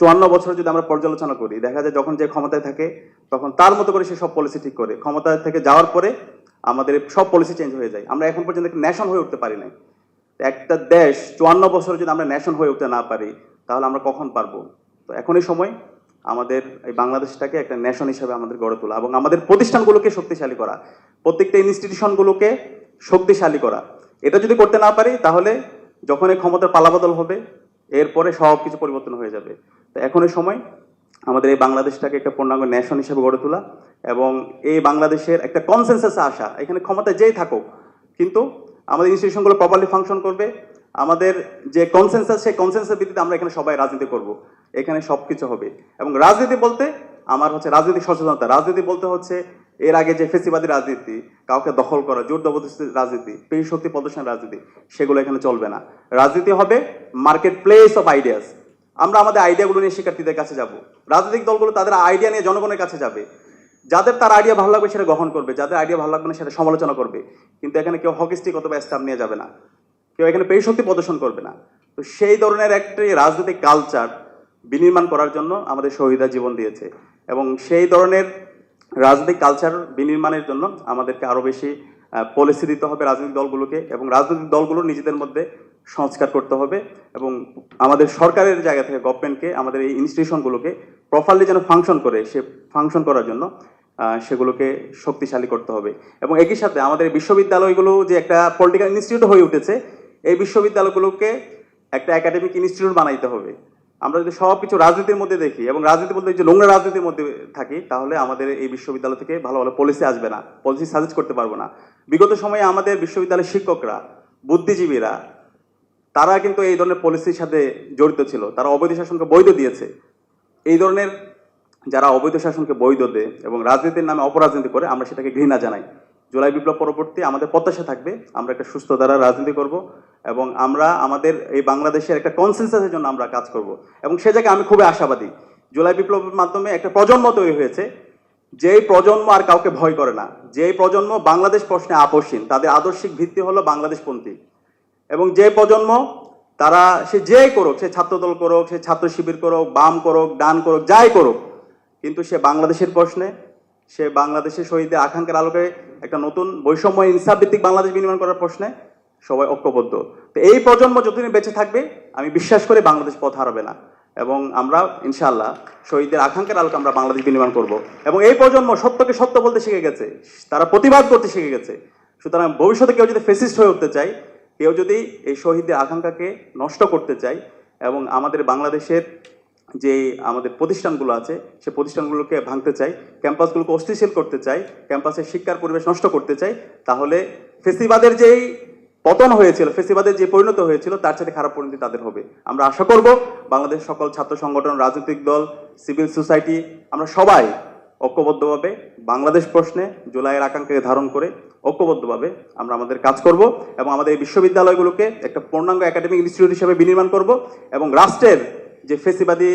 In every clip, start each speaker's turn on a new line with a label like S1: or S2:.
S1: চুয়ান্ন বছর যদি আমরা পর্যালোচনা করি, দেখা যায় যখন যে ক্ষমতায় থাকে, তখন তার মতো করে সে সব পলিসি ঠিক করে। ক্ষমতায় থেকে যাওয়ার পরে আমাদের সব পলিসি চেঞ্জ হয়ে যায়। আমরা এখন পর্যন্ত ন্যাশন হয়ে উঠতে পারি নাই। একটা দেশ চুয়ান্ন বছর যদি আমরা ন্যাশন হয়ে উঠতে না পারি, তাহলে আমরা কখন পারব? তো এখনই সময় আমাদের এই বাংলাদেশটাকে একটা ন্যাশন হিসেবে আমাদের গড়ে তোলা এবং আমাদের প্রতিষ্ঠানগুলোকে শক্তিশালী করা। প্রত্যেকটা ইনস্টিটিউশনগুলোকে শক্তিশালী করা। এটা যদি করতে না পারি, তাহলে যখন এই ক্ষমতার পালাবদল হবে, এরপরে সব কিছু পরিবর্তন হয়ে যাবে। তো এখনই সময় আমাদের এই বাংলাদেশটাকে একটা পূর্ণাঙ্গ ন্যাশন হিসেবে গড়ে তোলা এবং এই বাংলাদেশের একটা কনসেন্সাসে আসা, এখানে ক্ষমতা যেই থাকুক, কিন্তু আমাদের ইনস্টিটিউশনগুলো প্রপারলি ফাংশন করবে, আমাদের যে কনসেন্সাস সেই কনসেন্সাসের ভিত্তিতে আমরা এখানে সবাই রাজনীতি করব, এখানে সব কিছু হবে। এবং রাজনীতি বলতে আমার হচ্ছে রাজনৈতিক সচেতনতা, রাজনীতি বলতে হচ্ছে এর আগে যে ফেসিবাদী রাজনীতি, কাউকে দখল করা জোর জবরদস্তি রাজনীতি পেশি শক্তি প্রদর্শনের রাজনীতি, সেগুলো এখানে চলবে না। রাজনীতি হবে মার্কেট প্লেস অফ আইডিয়াস আমরা আমাদের আইডিয়াগুলো নিয়ে শিক্ষার্থীদের কাছে যাব। রাজনৈতিক দলগুলো তাদের আইডিয়া নিয়ে জনগণের কাছে যাবে। যাদের তার আইডিয়া ভালো লাগবে সেটা গ্রহণ করবে, যাদের আইডিয়া ভালো লাগবে না সেটা সমালোচনা করবে। কিন্তু এখানে কেউ হকিস্টিক অথবা স্টাম্প নিয়ে যাবে না। কেউ এখানে পেশি শক্তি প্রদর্শন করবে না। তো সেই ধরনের একটি রাজনৈতিক কালচার বিনির্মাণ করার জন্য আমাদের শহীদরা জীবন দিয়েছে। এবং সেই ধরনের রাজনৈতিক কালচার বিনির্মাণের জন্য আমাদেরকে আরও বেশি পলিসি দিতে হবে রাজনৈতিক দলগুলোকে। এবং রাজনৈতিক দলগুলো নিজেদের মধ্যে সংস্কার করতে হবে এবং আমাদের সরকারের জায়গা থেকে গভর্নমেন্টকে আমাদের এই ইনস্টিটিউশনগুলোকে প্রপারলি যেন ফাংশন করে, সে ফাংশন করার জন্য সেগুলোকে শক্তিশালী করতে হবে। এবং একই সাথে আমাদের বিশ্ববিদ্যালয়গুলো যে একটা পলিটিক্যাল ইনস্টিটিউট হয়ে উঠেছে, এই বিশ্ববিদ্যালয়গুলোকে একটা একাডেমিক ইনস্টিটিউট বানাইতে হবে। আমরা যদি সব কিছু রাজনীতির মধ্যে দেখি এবং রাজনীতি বলতে যে নোংরা রাজনীতির মধ্যে থাকি, তাহলে আমাদের এই বিশ্ববিদ্যালয় থেকে ভালো ভালো পলিসি আসবে না। পলিসি সাজেস্ট করতে পারব না। বিগত সময়ে আমাদের বিশ্ববিদ্যালয়ের শিক্ষকরা, বুদ্ধিজীবীরা তারা কিন্তু এই ধরনের পলিসির সাথে জড়িত ছিল। তারা অবৈধ শাসনকে বৈধ দিয়েছে। এই ধরনের যারা অবৈধ শাসনকে বৈধ দেয় এবং রাজনীতির নামে অপরাজনীতি করে, আমরা সেটাকে ঘৃণা জানাই। জুলাই বিপ্লব পরবর্তী আমাদের প্রত্যাশা থাকবে, আমরা একটা সুস্থ ধারা রাজনীতি করব এবং আমরা আমাদের এই বাংলাদেশের একটা কনসেন্সাসের জন্য আমরা কাজ করব। এবং সে জায়গায় আমি খুবই আশাবাদী। জুলাই বিপ্লবের মাধ্যমে একটা প্রজন্ম তৈরি হয়েছে, যেই প্রজন্ম আর কাউকে ভয় করে না। যেই প্রজন্ম বাংলাদেশ প্রশ্নে আপসীন তাদের আদর্শিক ভিত্তি হলো বাংলাদেশপন্থী। এবং যে প্রজন্ম, তারা সে যেই করুক, সে ছাত্রদল করুক, সে ছাত্র শিবির করুক, বাম করুক, ডান করুক, যাই করুক, কিন্তু সে বাংলাদেশের প্রশ্নে, সে বাংলাদেশের শহীদের আকাঙ্ক্ষার আলোকে একটা নতুন বৈষম্য ইনসাফ ভিত্তিক বাংলাদেশ বিনির্মাণ করার প্রশ্নে সবাই ঐক্যবদ্ধ। তো এই প্রজন্ম যতদিন বেঁচে থাকবে, আমি বিশ্বাস করি বাংলাদেশ পথ হারাবে না। এবং আমরা, ইনশাআল্লাহ, শহীদদের আকাঙ্ক্ষার আলোকে আমরা বাংলাদেশ বিনির্মাণ করব। এবং এই প্রজন্ম সত্যকে সত্য বলতে শিখে গেছে। তারা প্রতিবাদ করতে শিখে গেছে। সুতরাং ভবিষ্যতে কেউ যদি ফেসিস্ট হয়ে উঠতে চায় কেউ যদি এই শহীদদের আকাঙ্ক্ষাকে নষ্ট করতে চায় এবং আমাদের বাংলাদেশের যে আমাদের প্রতিষ্ঠানগুলো আছে, সে প্রতিষ্ঠানগুলোকে ভাঙতে চাই ক্যাম্পাসগুলোকে অস্থিশীল করতে চাই ক্যাম্পাসের শিক্ষার পরিবেশ নষ্ট করতে চাই তাহলে ফেসিবাদের যেই পতন হয়েছিল, ফেসিবাদের যে পরিণত হয়েছিল, তার সাথে খারাপ পরিণতি তাদের হবে। আমরা আশা করব বাংলাদেশ সকল ছাত্র সংগঠন, রাজনৈতিক দল, সিভিল সোসাইটি, আমরা সবাই ঐক্যবদ্ধভাবে বাংলাদেশ প্রশ্নে জুলাইয়ের আকাঙ্ক্ষাকে ধারণ করে ঐক্যবদ্ধভাবে আমরা আমাদের কাজ করব এবং আমাদের এই বিশ্ববিদ্যালয়গুলোকে একটা পূর্ণাঙ্গ একাডেমিক ইনস্টিটিউট হিসেবে বিনির্মাণ করব এবং রাষ্ট্রের যে ফেসিবাদী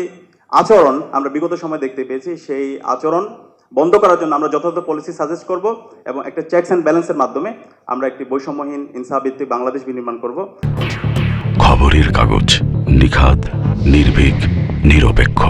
S1: আচরণ আমরা বিগত সময় দেখতে পেয়েছি, সেই আচরণ বন্ধ করার জন্য আমরা যথাযথ পলিসি সাজেস্ট করব এবং একটা চেকস অ্যান্ড ব্যালেন্সের মাধ্যমে আমরা একটি বৈষম্যহীন ইনসাফ ভিত্তিক বাংলাদেশ বিনির্মাণ করব।
S2: খবরের কাগজ নিখাত, নির্ভীক, নিরপেক্ষ।